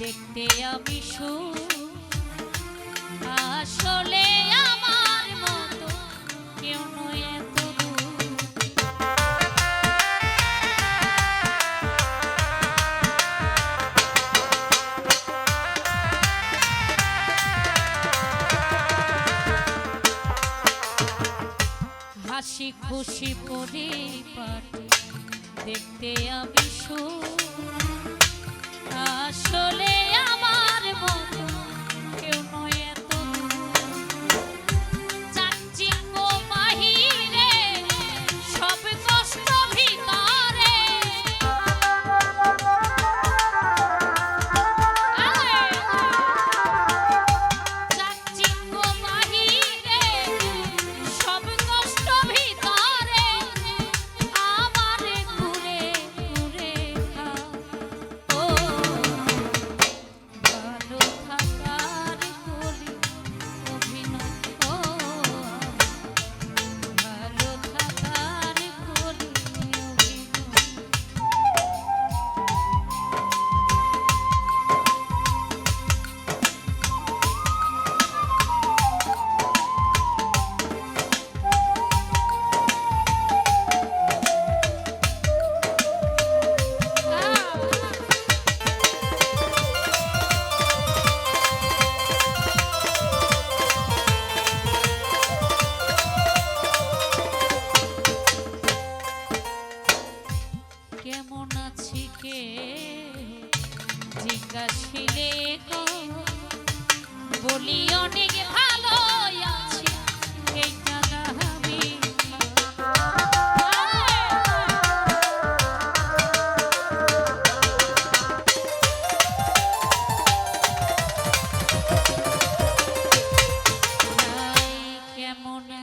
দেখতে আমি আসলে আমার মতো কেউ নয় এত হাসি খুশি পরে পারে দেখতে আমি সুর। আসলে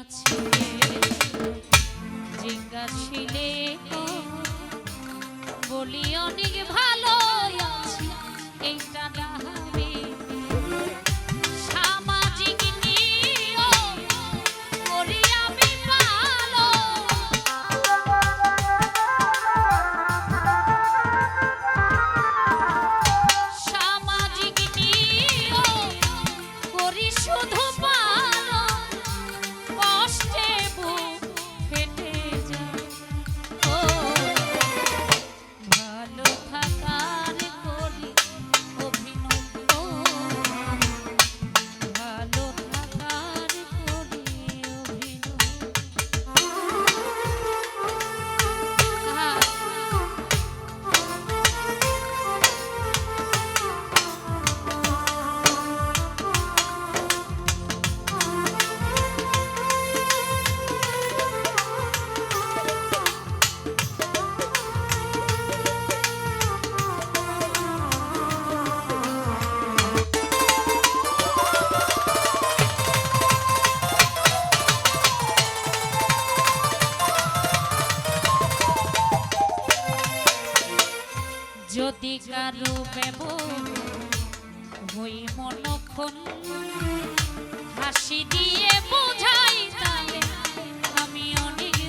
কাছে জিজ্ঞাসিলে বলি অনেক ভালো এইটা কারও ব্যব হই মনক্ষণ। আমি অনেক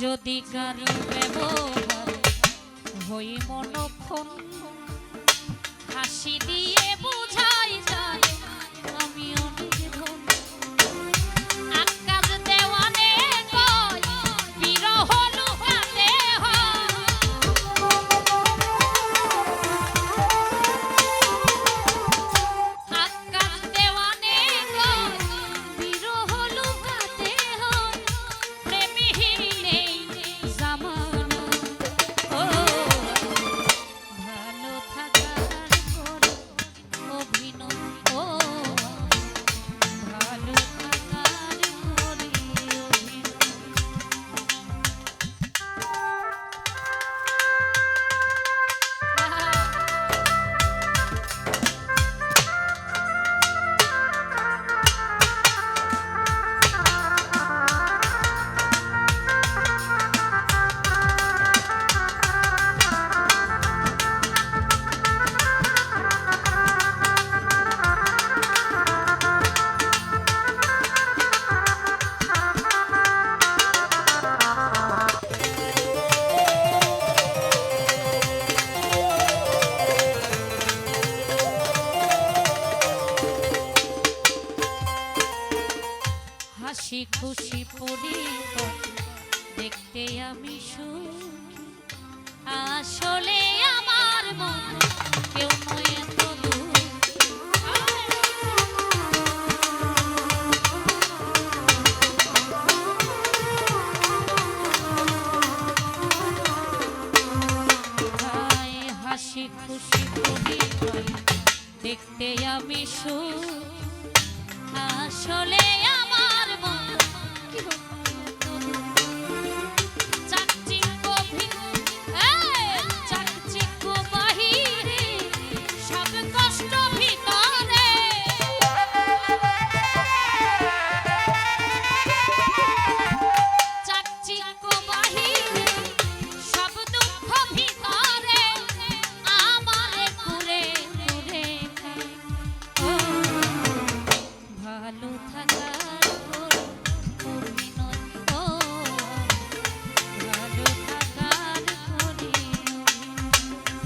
যদি কারও ব্যবহার হই মনক্ষণ। হাসি দিয়ে বুঝা খুশি পরিব দেখতে আমি সুখী। আসলে আমার মন কেউ দেখতে আমি সুখ। আসলে